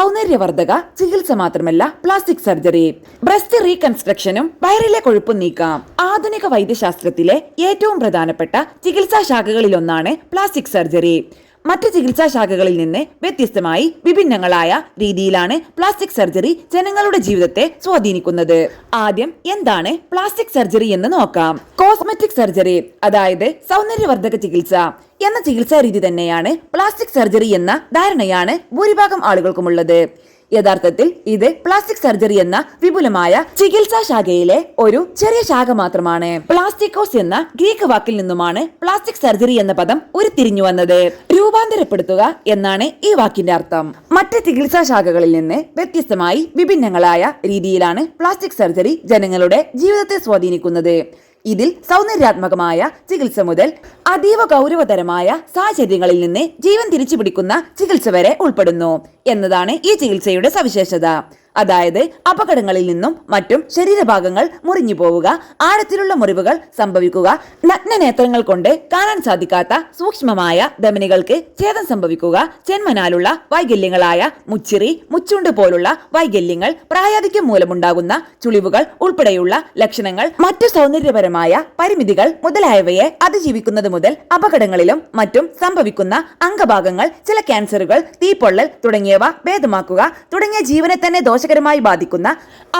സൗന്ദര്യവർദ്ധക ചികിത്സ മാത്രമല്ല പ്ലാസ്റ്റിക് സർജറി ബ്രസ്റ്റ് റീകൺസ്ട്രക്ഷനും വയറിലെ കൊഴുപ്പും നീക്കാം. ആധുനിക വൈദ്യശാസ്ത്രത്തിലെ ഏറ്റവും പ്രധാനപ്പെട്ട ചികിത്സാ ശാഖകളിലൊന്നാണ് പ്ലാസ്റ്റിക് സർജറി മറ്റ് ചികിത്സാ ശാഖകളിൽ നിന്ന് വ്യത്യസ്തമായി വിഭിന്നങ്ങളായ രീതിയിലാണ് പ്ലാസ്റ്റിക് സർജറി ജനങ്ങളുടെ ജീവിതത്തെ സ്വാധീനിക്കുന്നത്. ആദ്യം എന്താണ് പ്ലാസ്റ്റിക് സർജറി എന്ന് നോക്കാം. കോസ്മെറ്റിക് സർജറി അതായത് സൗന്ദര്യവർദ്ധക ചികിത്സ എന്ന ചികിത്സാ രീതി തന്നെയാണ് പ്ലാസ്റ്റിക് സർജറി എന്ന ധാരണയാണ് ഭൂരിഭാഗം ആളുകൾക്കുമുള്ളത്. യഥാർത്ഥത്തിൽ ഇത് പ്ലാസ്റ്റിക് സർജറി എന്ന വിപുലമായ ചികിത്സാ ശാഖയിലെ ഒരു ചെറിയ ശാഖ മാത്രമാണ്. പ്ലാസ്റ്റിക്കോസ് എന്ന ഗ്രീക്ക് വാക്കിൽ നിന്നുമാണ് പ്ലാസ്റ്റിക് സർജറി എന്ന പദം ഉരുത്തിരിഞ്ഞു വന്നത്. രൂപാന്തരപ്പെടുത്തുക എന്നാണ് ഈ വാക്കിന്റെ അർത്ഥം. മറ്റ് ചികിത്സാ ശാഖകളിൽ നിന്ന് വ്യത്യസ്തമായി വിഭിന്നങ്ങളായ രീതിയിലാണ് പ്ലാസ്റ്റിക് സർജറി ജനങ്ങളുടെ ജീവിതത്തെ സ്വാധീനിക്കുന്നത്. ഇതിൽ സൗന്ദര്യാത്മകമായ ചികിത്സ മുതൽ അതീവ ഗൗരവതരമായ സാഹചര്യങ്ങളിൽ നിന്ന് ജീവൻ തിരിച്ചുപിടിക്കുന്ന ചികിത്സ വരെ ഉൾപ്പെടുന്നു എന്നതാണ് ഈ ചികിത്സയുടെ സവിശേഷത. അതായത് അപകടങ്ങളിൽ നിന്നും മറ്റും ശരീരഭാഗങ്ങൾ മുറിഞ്ഞു പോവുക ആഴത്തിലുള്ള മുറിവുകൾ സംഭവിക്കുക നഗ്നനേത്രങ്ങൾ കൊണ്ട് കാണാൻ സാധിക്കാത്ത സൂക്ഷ്മമായ ധമനികൾക്ക് ഛേദം സംഭവിക്കുക ജന്മനാലുള്ള വൈകല്യങ്ങളായ മുച്ചിറി മുച്ചുണ്ട് പോലുള്ള വൈകല്യങ്ങൾ പ്രായാധിക്യം മൂലമുണ്ടാകുന്ന ചുളിവുകൾ ഉൾപ്പെടെയുള്ള ലക്ഷണങ്ങൾ മറ്റു സൗന്ദര്യപരമായ പരിമിതികൾ മുതലായവയെ അതിജീവിക്കുന്നത് മുതൽ അപകടങ്ങളിലും മറ്റും സംഭവിക്കുന്ന അംഗഭാഗങ്ങൾ ചില ക്യാൻസറുകൾ തീപ്പൊള്ളൽ തുടങ്ങിയവ ഭേദമാക്കുക തുടങ്ങിയ ജീവനെ തന്നെ ദോഷകരമായി ബാധിക്കുന്ന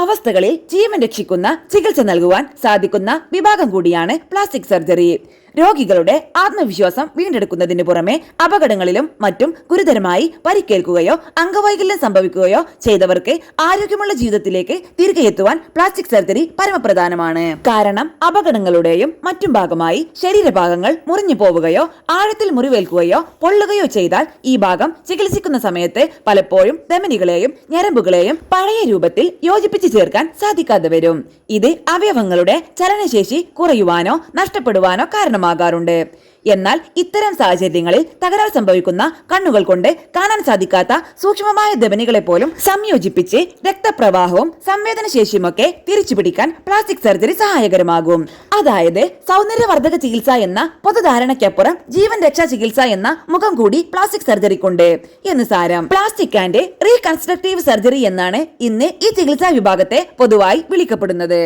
അവസ്ഥകളിൽ ജീവൻ രക്ഷിക്കുന്ന ചികിത്സ നൽകുവാൻ സാധിക്കുന്ന വിഭാഗം കൂടിയാണ് പ്ലാസ്റ്റിക് സർജറി. രോഗികളുടെ ആത്മവിശ്വാസം വീണ്ടെടുക്കുന്നതിന് പുറമെ അപകടങ്ങളിലും മറ്റും ഗുരുതരമായി പരിക്കേൽക്കുകയോ അംഗവൈകല്യം സംഭവിക്കുകയോ ചെയ്തവർക്ക് ആരോഗ്യമുള്ള ജീവിതത്തിലേക്ക് തിരികെ എത്തുവാൻ പ്ലാസ്റ്റിക് സർജറി പരമപ്രധാനമാണ്. കാരണം അപകടങ്ങളുടെയും മറ്റും ഭാഗമായി ശരീരഭാഗങ്ങൾ മുറിഞ്ഞു പോവുകയോ ആഴത്തിൽ മുറിവേൽക്കുകയോ പൊള്ളുകയോ ചെയ്താൽ ഈ ഭാഗം ചികിത്സിക്കുന്ന സമയത്ത് പലപ്പോഴും ധമനികളെയും ഞരമ്പുകളെയും പഴയ രൂപത്തിൽ യോജിപ്പിച്ചു ചേർക്കാൻ സാധിക്കാതെ വരും. ഇത് അവയവങ്ങളുടെ ചലനശേഷി കുറയുവാനോ നഷ്ടപ്പെടുവാനോ കാരണമാകാറുണ്ട് എന്നാൽ ഇത്തരം സാഹചര്യങ്ങളിൽ തകരാർ സംഭവിക്കുന്ന കണ്ണുകൾ കൊണ്ട് കാണാൻ സാധിക്കാത്ത സൂക്ഷ്മമായ ധമനികളെ പോലും സംയോജിപ്പിച്ച് രക്തപ്രവാഹവും സംവേദനശേഷിയുമൊക്കെ തിരിച്ചുപിടിക്കാൻ പ്ലാസ്റ്റിക് സർജറി സഹായകരമാകും. അതായത് സൗന്ദര്യവർദ്ധക ചികിത്സ എന്ന പൊതുധാരണയ്ക്കപ്പുറം ജീവൻ രക്ഷാ ചികിത്സ എന്ന മുഖം കൂടി പ്ലാസ്റ്റിക് സർജറിക്കുണ്ട്. എന്ന് സാരം. പ്ലാസ്റ്റിക് ആൻഡ് റീകൺസ്ട്രക്റ്റീവ് സർജറി എന്നാണ് ഇന്ന് ഈ ചികിത്സാ വിഭാഗത്തെ പൊതുവായി വിളിക്കപ്പെടുന്നത്.